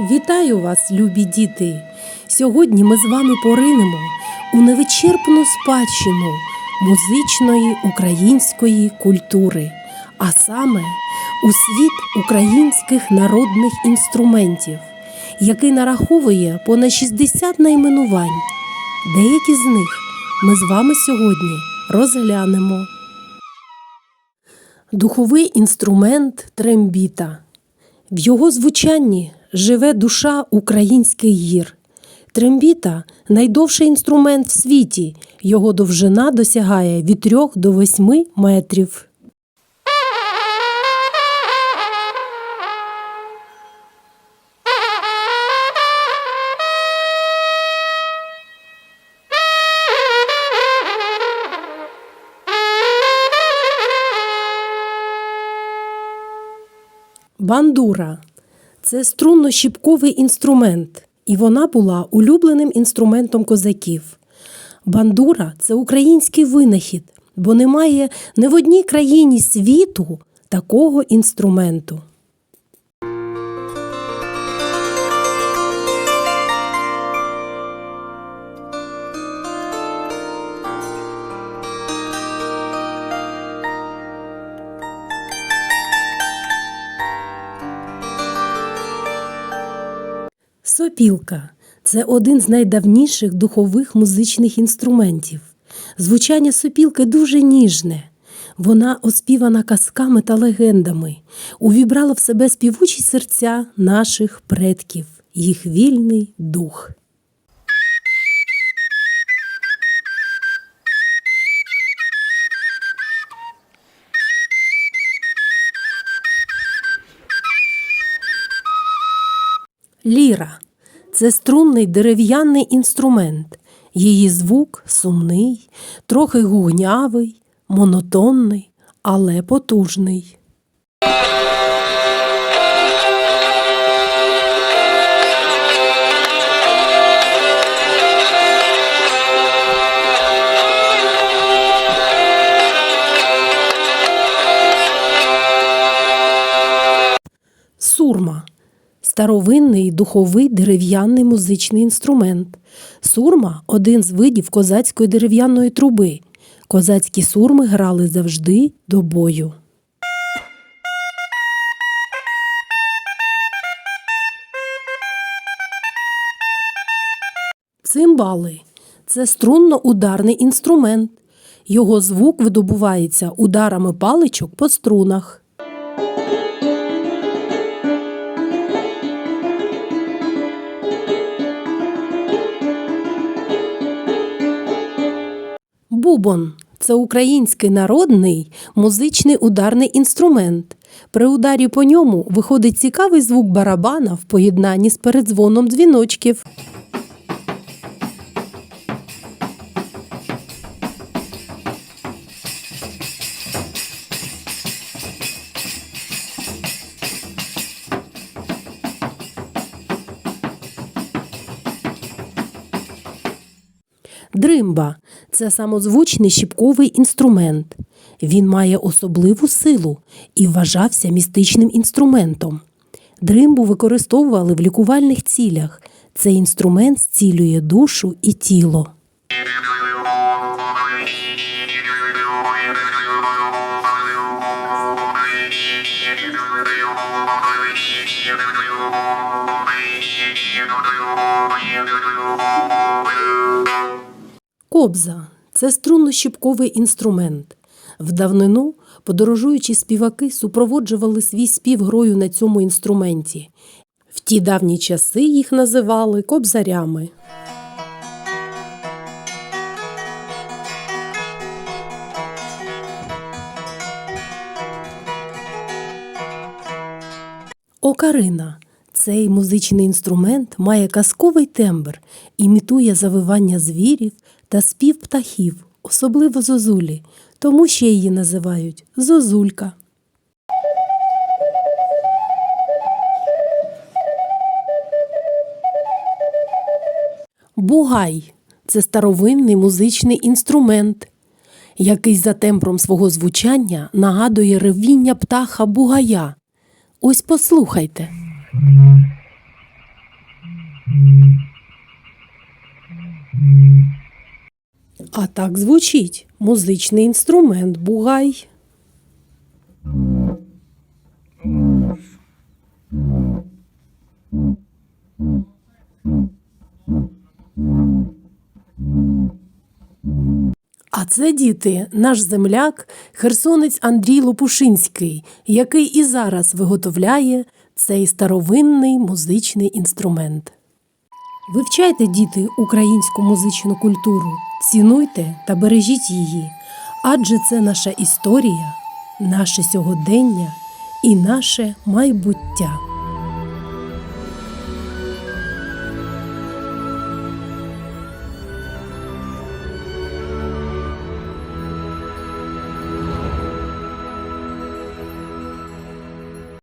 Вітаю вас, любі діти! Сьогодні ми з вами поринемо у невичерпну спадщину музичної української культури, а саме у світ українських народних інструментів, який нараховує понад 60 найменувань. Деякі з них ми з вами сьогодні розглянемо. Духовий інструмент трембіта. В його звучанні живе душа українських гір. Трембіта найдовший інструмент в світі. Його довжина досягає від 3 до 8 метрів. Бандура це струнно-щіпковий інструмент, і вона була улюбленим інструментом козаків. Бандура це український винахід, бо немає ні в одній країні світу такого інструменту. Сопілка це один з найдавніших духових музичних інструментів. Звучання сопілки дуже ніжне. Вона оспівана казками та легендами, увібрала в себе співучі серця наших предків, їх вільний дух. Ліра це струнний дерев'яний інструмент. Її звук сумний, трохи гугнявий, монотонний, але потужний. Старовинний духовий дерев'яний музичний інструмент. Сурма один з видів козацької дерев'яної труби. Козацькі сурми грали завжди до бою. Цимбали це струнно-ударний інструмент. Його звук видобувається ударами паличок по струнах. Бубон це український народний музичний ударний інструмент. При ударі по ньому виходить цікавий звук барабана в поєднанні з передзвоном дзвіночків. Дримба це самозвучний щіпковий інструмент. Він має особливу силу і вважався містичним інструментом. Дримбу використовували в лікувальних цілях. Цей інструмент зцілює душу і тіло. Кобза це струнно-щіпковий інструмент. В давнину подорожуючі співаки супроводжували свій спів грою на цьому інструменті. В ті давні часи їх називали кобзарями. Окарина. Цей музичний інструмент має казковий тембр, імітує завивання звірів та спів птахів, особливо зозулі, тому ще її називають зозулька. Бугай це старовинний музичний інструмент, який за тембром свого звучання нагадує ревіння птаха бугая. Ось послухайте. А так звучить музичний інструмент бугай. А це діти, наш земляк, херсонець Андрій Лопушинський, який і зараз виготовляє цей старовинний музичний інструмент. Вивчайте, діти, українську музичну культуру, цінуйте та бережіть її, адже це наша історія, наше сьогодення і наше майбуття.